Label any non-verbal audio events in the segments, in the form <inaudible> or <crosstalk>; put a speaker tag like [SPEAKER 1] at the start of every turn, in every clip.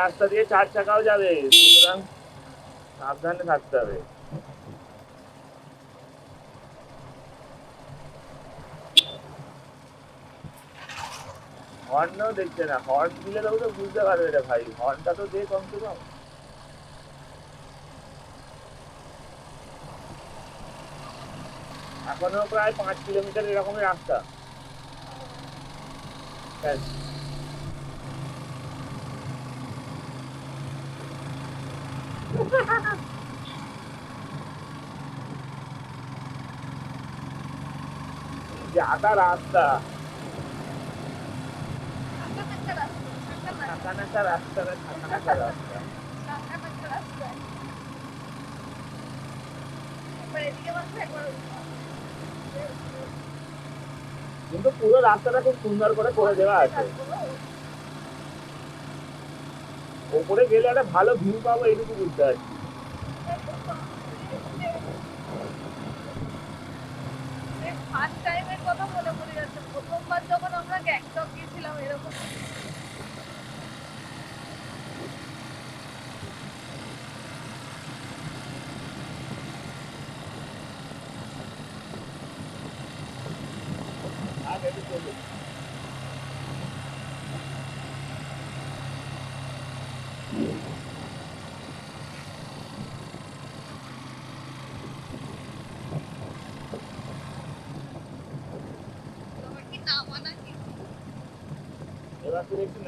[SPEAKER 1] রাস্তা দিয়ে চার চাকাও যাবে। সুতরাং সাবধানে থাকতে হবে। হর্নও দেখছে না। হর্ন দিলে তবে তো বুঝতে পারবে রে ভাই। হর্নটা তো দে কমসে কম। এখনও প্রায় পাঁচ কিলোমিটার এরকমই রাস্তা। যাতা রাস্তা কিন্তু পুরো রাস্তাটা খুব সুন্দর করে করে দেওয়া আছে। ওপরে গেলে একটা ভালো ভিউ পাবো এইটুকু বুঝতে পারছি
[SPEAKER 2] ফার্স্ট টাইমের কথা মনে পড়ে যাচ্ছে প্রথমবার যখন আমরা গ্যাংটক গিয়েছিলাম এরকম
[SPEAKER 1] আগে তো চলুন।
[SPEAKER 2] তোমার কি নামা নাকি
[SPEAKER 1] তোর একটু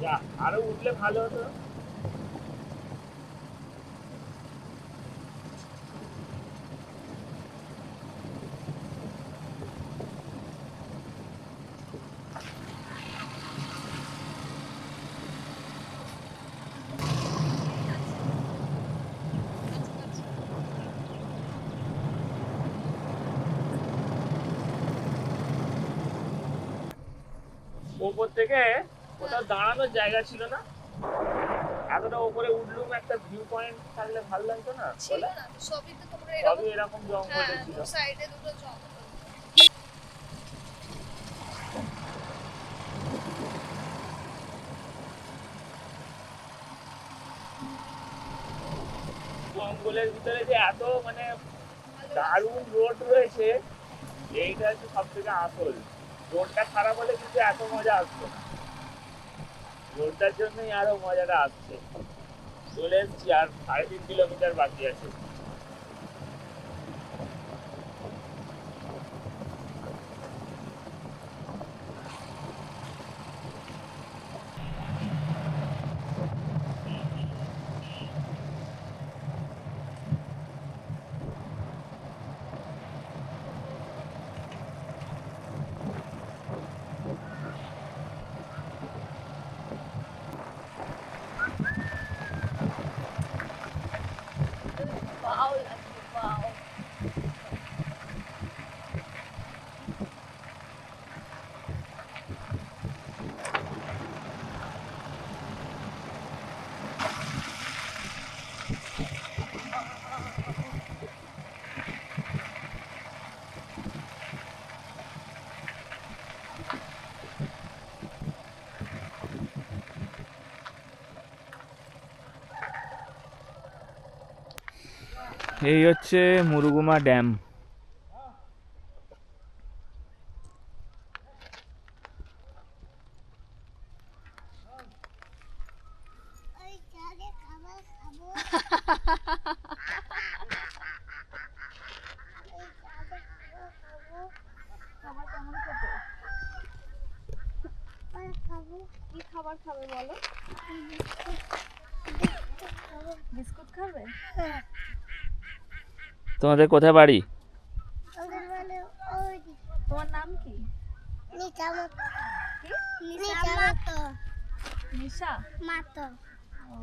[SPEAKER 1] যা আরও উঠলে ভালো হতো ওপর থেকে কোথাও দাঁড়ানোর জায়গা ছিল না। এতটা ওপরে উঠলুম একটা ভিউ পয়েন্ট থাকলে ভালো লাগতো না
[SPEAKER 2] ছিল না সবই তো তোমরা
[SPEAKER 1] সবই
[SPEAKER 2] এরকম
[SPEAKER 1] জঙ্গলে
[SPEAKER 2] হ্যাঁ
[SPEAKER 1] ছিল।
[SPEAKER 2] সাইডে দুটো জঙ্গল।
[SPEAKER 1] জঙ্গলের ভিতরে যে এত মানে দারুণ রোড রয়েছে এইটা হচ্ছে সব থেকে আসল। রোডটা খারাপ হলে কিন্তু এত মজা আসতো না। জন্যই আরও মজাটা আসছে। চলে এসছি আর সাড়ে তিন কিলোমিটার বাকি আছে। এই হচ্ছে মুরুগুমা ড্যাম
[SPEAKER 2] খাবার কেমন খেতে কি খাবার খাবে বলো বিস্কুট খাবে
[SPEAKER 1] তোমাদের কোথায় বাড়ি?
[SPEAKER 2] তোমার নাম কি? কি? নিশা? ও।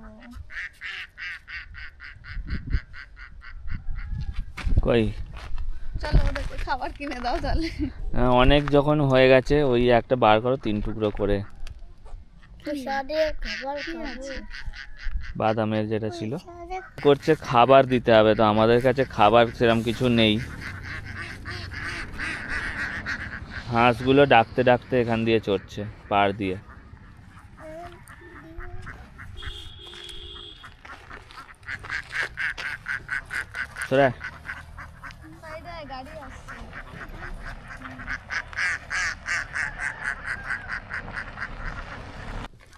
[SPEAKER 1] কই?
[SPEAKER 2] খাবার কিনে দাও তাহলে।
[SPEAKER 1] আহ, অনেক যখন হয়ে গেছে ওই একটা বার করো তিন টুকরো করে। বাদামের যেটা ছিল। করছে খাবার দিতে হবে তো আমাদের কাছে খাবার সেরকম কিছু নেই।
[SPEAKER 3] হাঁসগুলো ডাকতে ডাকতে এখান দিয়ে চড়ছে পাড় দিয়ে। সরে আয়।
[SPEAKER 2] বাইরে গাড়ি আসছে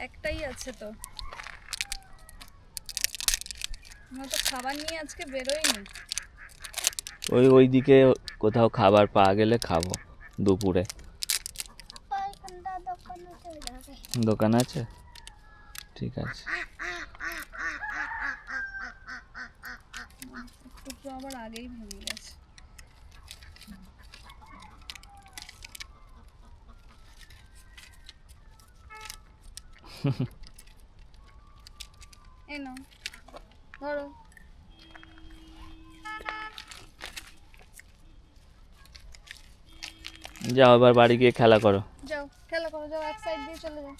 [SPEAKER 2] একটাই আছে তো। আমরা তো খাবার নিয়ে আজকে বেরোইনি।
[SPEAKER 3] ওই ওই দিকে কোথাও খাবার পাওয়া গেলে খাব দুপুরে। দোকান আছে? ঠিক আছে।
[SPEAKER 2] আবার আগেই ভেঙে গেছে। <laughs> এই নাও। ধরো।
[SPEAKER 3] যাও এবার বাড়ি গিয়ে খেলা করো।
[SPEAKER 2] যাও খেলা করো যাও এক সাইড দিয়ে চলে যাও।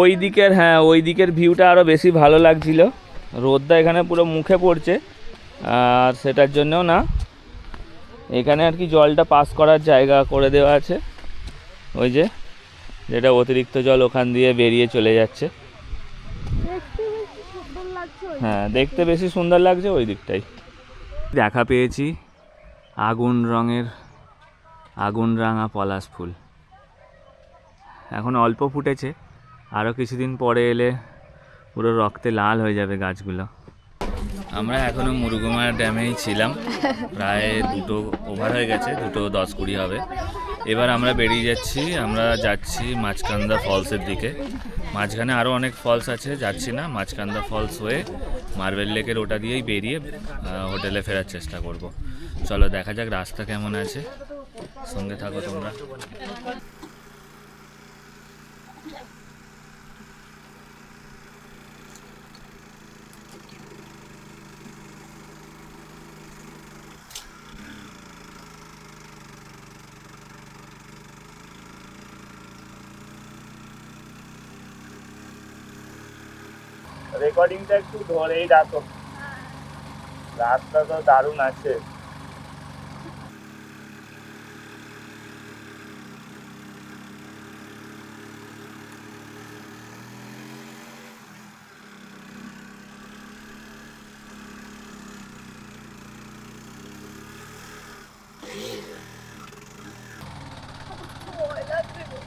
[SPEAKER 3] ওই দিকের হ্যাঁ ওই দিকের ভিউটা আরও বেশি ভালো লাগছিল। রোদটা এখানে পুরো মুখে পড়ছে আর সেটার জন্যও না। এখানে আর কি জলটা পাস করার জায়গা করে দেওয়া আছে। ওই যে যেটা অতিরিক্ত জল ওখান দিয়ে বেরিয়ে চলে যাচ্ছে। হ্যাঁ দেখতে বেশি সুন্দর লাগছে ওই দিকটাই। দেখা পেয়েছি আগুন রঙের আগুন রাঙা পলাশ ফুল। এখন অল্প ফুটেছে। আরও কিছুদিন পরে এলে পুরো রক্তে লাল হয়ে যাবে গাছগুলো। আমরা এখনও মুরুগুমা ড্যামেই ছিলাম। প্রায় দুটো ওভার হয়ে গেছে, দুটো দশ কুড়ি হবে। এবার আমরা বেরিয়ে যাচ্ছি, আমরা যাচ্ছি মাঝকান্দা ফলসের দিকে। মাঝখানে আরও অনেক ফলস আছে, যাচ্ছি না, মাঝকান্দা ফলস হয়ে মার্বেল লেকের ওটা দিয়েই বেরিয়ে হোটেলে ফেরার চেষ্টা করব। চলো দেখা যাক রাস্তা কেমন আছে। সঙ্গে থাকো তোমরা। রেকর্ডিংটা একটু ধরেই রাখো। রাস্তা তো দারুণ আছে
[SPEAKER 2] ভয় লাগছে গো।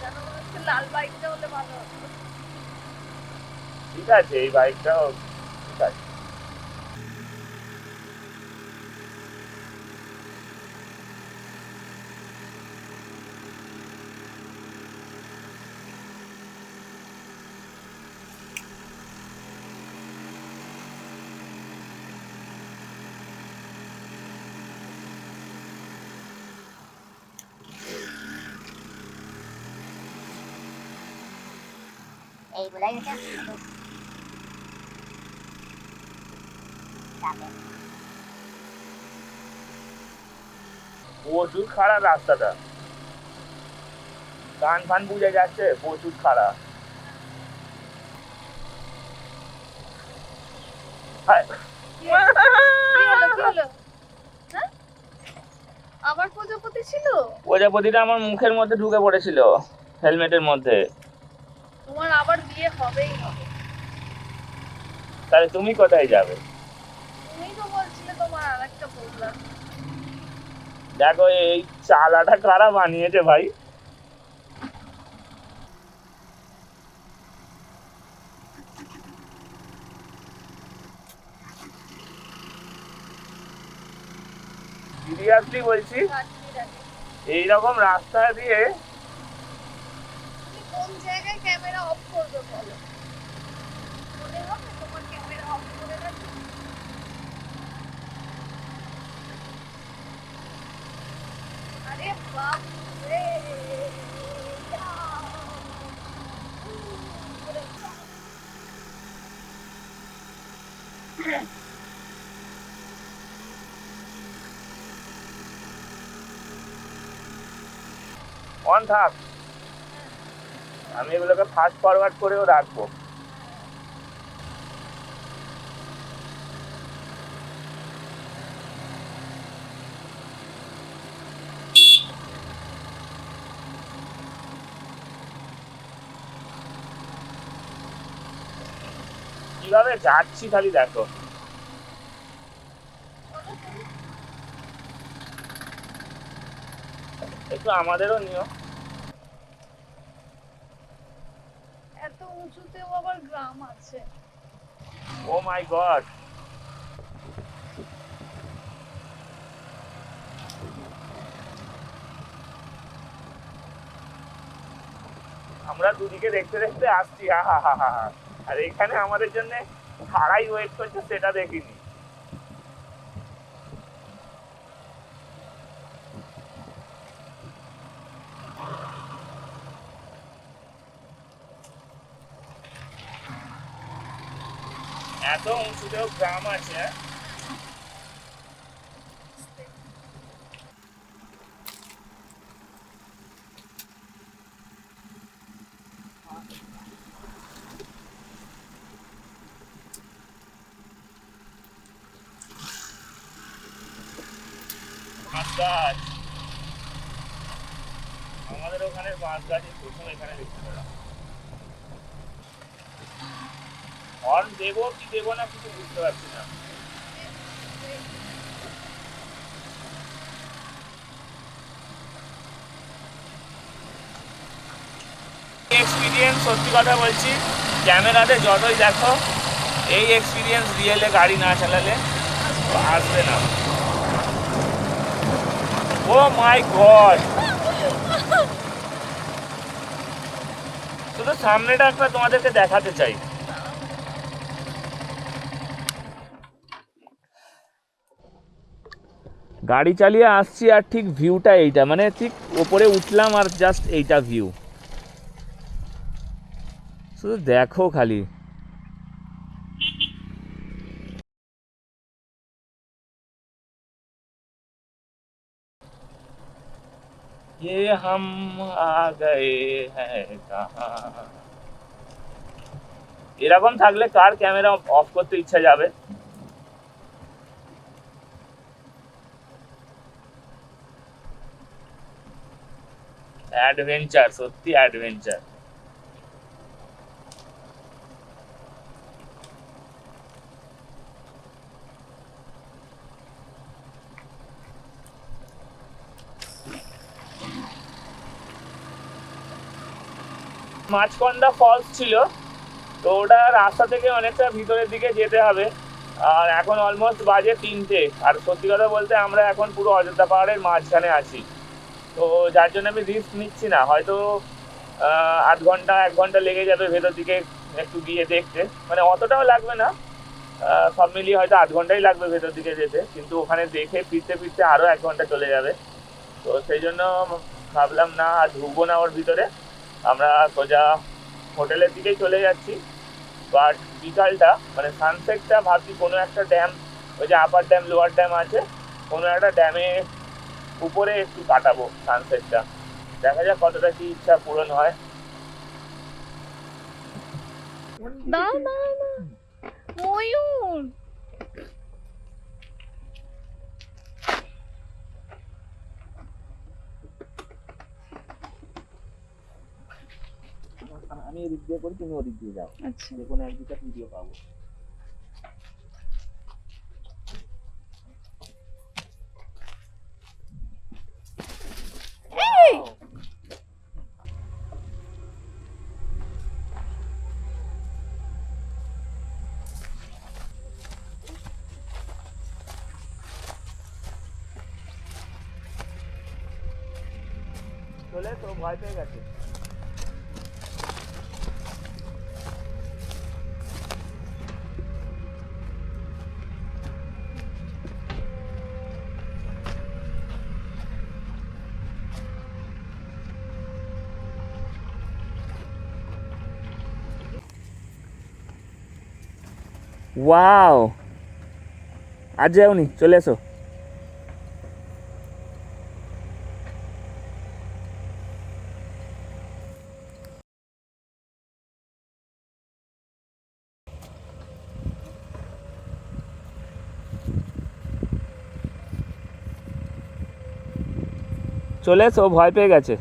[SPEAKER 2] যেন মনে হচ্ছে লাল বাইকটা হলে ভালো হতো
[SPEAKER 3] ঠিক আছে এই বাইকটাও ঠিক আছে
[SPEAKER 4] এইগুলাই
[SPEAKER 3] প্রচুর খারাপ রাস্তাটা।
[SPEAKER 1] গান ফান বুঝে যাচ্ছে প্রচুর খারাপ হায়।
[SPEAKER 2] আবার প্রজাপতি ছিল?
[SPEAKER 1] প্রজাপতিটা আমার মুখের মধ্যে ঢুকে পড়েছিল হেলমেটের মধ্যে।
[SPEAKER 2] তোমার আবার বিয়ে হবেই হবে।
[SPEAKER 1] তাহলে তুমি কোথায় যাবে
[SPEAKER 2] তুমি তো বলছিলে তোমার আরেকটা প্রোগ্রাম
[SPEAKER 1] দেখো, এই চালাটা কারা বানিয়েছে ভাই? সিরিয়াসলি বলছি, এইরকম রাস্তা দিয়ে
[SPEAKER 2] ক্যামেরা অফ করবে বলো? মনে হবে তোমার ক্যামেরা অফ করে রাখবে
[SPEAKER 1] অন থাক। আমি এগুলোকে ফাস্ট ফরওয়ার্ড করেও রাখব। কীভাবে যাচ্ছি খালি দেখো। একটু আমাদেরও নিও।
[SPEAKER 2] এত উঁচুতেও আবার গ্রাম আছে।
[SPEAKER 1] ও মাই গড আমরা দুদিকে দেখতে দেখতে আসছি হা হা হা হা হা। আর এখানে আমাদের জন্য ভাড়াই ওয়েট করছে সেটা দেখিনি। এত উঁচুতেও গ্রাম আছে বাঁশ গাছ। আমাদের ওখানে বাঁশ গাছই প্রথম এখানে দেখতে হর্ন দেবো কি দেবো না কিছু বুঝতে পারছি না। এক্সপিরিয়েন্স সত্যি কথা বলছি, ক্যামেরাতে যতই দেখো, এই এক্সপিরিয়েন্স রিয়েলে গাড়ি না চালালে আসবে না। ও মাই গড শুধু সামনেটা একটা তোমাদেরকে দেখাতে চাই। গাড়ি চালিয়ে আসছি আর ঠিক ভিউটা এইটা মানে ঠিক ওপরে উঠলাম আর জাস্ট এইটা ভিউ শুধু দেখো খালি। ये हम आ गए हैं कहाँ এরকম থাকলে কার ক্যামেরা অফ করতে ইচ্ছা যাবে অ্যাডভেঞ্চার সত্যি অ্যাডভেঞ্চার মাঝকন্ডা ফলস ছিল, তো ওটা রাস্তা থেকে অনেকটা ভিতরের দিকে যেতে হবে। আর এখন অলমোস্ট বাজে তিনটে। আর সত্যি কথা বলতে আমরা এখন পুরো অযোধ্যা পাহাড়ের মাঝখানে আছি। তো যার জন্য আমি রিস্ক নিচ্ছি না। হয়তো আধ ঘণ্টা, এক ঘণ্টা লেগে যাবে ভেতর দিকে একটু গিয়ে দেখতে। মানে অতটাও লাগবে না। সব মিলিয়ে হয়তো আধ ঘন্টাই লাগবে ভেতর দিকে যেতে। কিন্তু ওখানে দেখে ফিরতে ফিরতে আরও এক ঘণ্টা চলে যাবে। তো সেই জন্য ভাবলাম না, আর ঢুকবো না ওর ভিতরে। আমরা সোজা হোটেলের দিকেই চলে যাচ্ছি। বাট বিকালটা মানে সানসেটটা ভাবছি কোনো একটা ড্যাম ওই যে আপার ড্যাম লোয়ার ড্যাম আছে, কোনো একটা ড্যামে উপরে একটু কাটাবো সানসেটটা দেখা যাক কতটা কি ইচ্ছা পূরণ হয়।
[SPEAKER 2] ময়ূর!
[SPEAKER 1] আমি এদিক দিয়ে করি তুমি ওদিক দিয়ে যাও।
[SPEAKER 2] আচ্ছা।
[SPEAKER 1] যে কোনো একদিকে ভিডিও পাবো। চলে তো ভয় পেয়ে গেছে। ওয়াও আজ যাওনি চলে এসো চলে এসো ভয় পেয়ে গেছে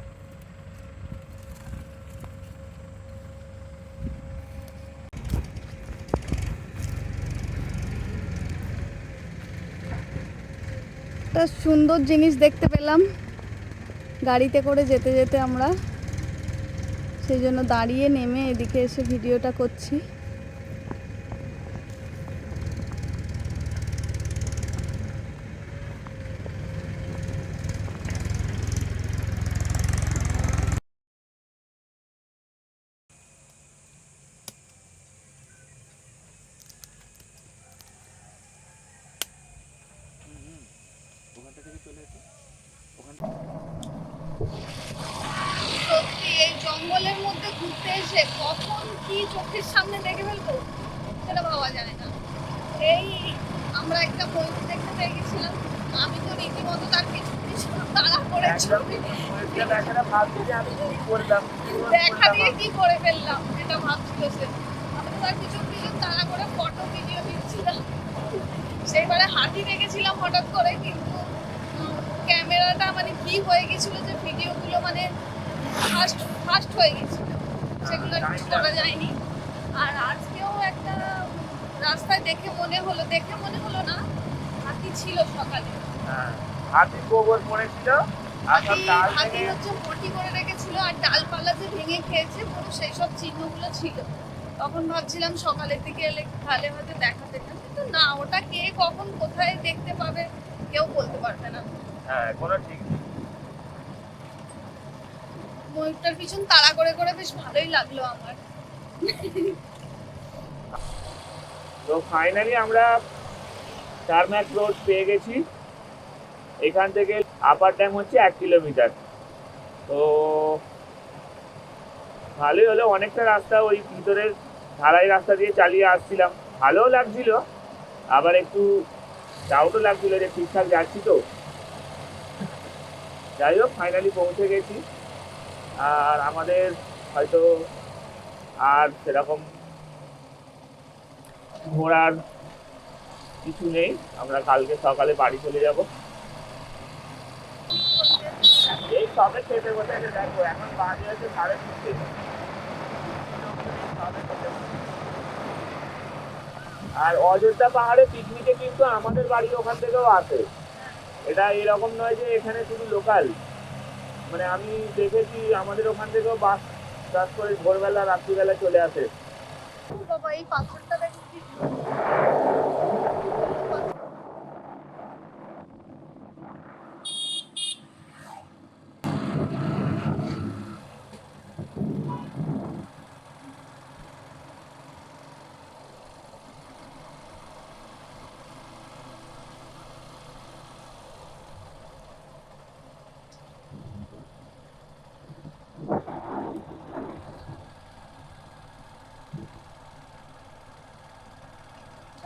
[SPEAKER 2] একটা সুন্দর জিনিস দেখতে পেলাম। গাড়িতে করে যেতে যেতে আমরা সেই জন্য দাঁড়িয়ে নেমে এদিকে এসে ভিডিওটা করছি সত্যি এই জঙ্গলের মধ্যে ঘুরতে এসে কখন কি চোখের সামনে দেখে ফেলব? সেটা ভাবা যায় না। এই আমরা একটা ময়ূর দেখতে পেয়ে গেছিলাম। আমি তো রীতিমতো তার পিছু পিছু তাড়া করে ছবি দেখা দিয়ে কি করে ফেললাম এটা ভাবছিল সে। আমি তার পিছন পিছন তাড়া করে ফটো ভিডিও দিচ্ছিলাম। সেইবারে হাতি দেখেছিলাম হঠাৎ করে কিন্তু ক্যামেরাটা মানে কি হয়ে গেছিল যে ভিডিওগুলো মানে ফাস্ট ফাস্ট হয়ে গেছিল। সেগুলো করা যায়নি আর আজকেও একটা রাস্তায় দেখে মনে হলো দেখে মনে হলো না হাতি ছিল সকালে।
[SPEAKER 1] হাতি গোবর পড়েছিল
[SPEAKER 2] হাতি হচ্ছে মটি করে রেখেছিল আর ডালপালা যে ভেঙে খেয়েছে পুরো সেই সব চিহ্নগুলো ছিল। তখন ভাবছিলাম সকালের দিকে এলে তাহলে হয়তো দেখাতে না কিন্তু না ওটা কে কখন কোথায় দেখতে পাবে কেউ বলতে পারবে না।
[SPEAKER 1] হ্যাঁ কোনো ঠিক নেই।
[SPEAKER 2] ময়ূরটার পিছন তাড়া করে করে বেশ ভালোই লাগল আমার।
[SPEAKER 1] তো ফাইনালি আমরা টারম্যাক রোড পেয়ে গেছি। এখান থেকে আপার ড্যাম হচ্ছে এক কিলোমিটার। তো, ভালোই হলো, অনেকটা রাস্তা ওই ভিতরের ঢালাই রাস্তা দিয়ে চালিয়ে আসছিলাম। ভালোও লাগছিল, আবার একটু ডাউটও লাগছিল যে ঠিকঠাক যাচ্ছি তো। যাই হোক ফাইনালি পৌঁছে গেছি। আর আমাদের হয়তো আর সেরকম ঘোরার কিছু নেই। আমরা কালকে সকালে বাড়ি চলে যাব। এই সবে খেতে বসে দেখো, এখন বাজে আছে সাড়ে তিনটে। আর অযোধ্যা পাহাড়ে পিকনিকে কিন্তু আমাদের বাড়ি ওখান থেকেও আসে। এটা এরকম নয় যে এখানে শুধু লোকাল মানে আমি দেখেছি আমাদের ওখান থেকেও বাস বাস করে ভোরবেলা, রাত্রিবেলা চলে আসে।
[SPEAKER 2] বাবা, এই পাথরটা দেখো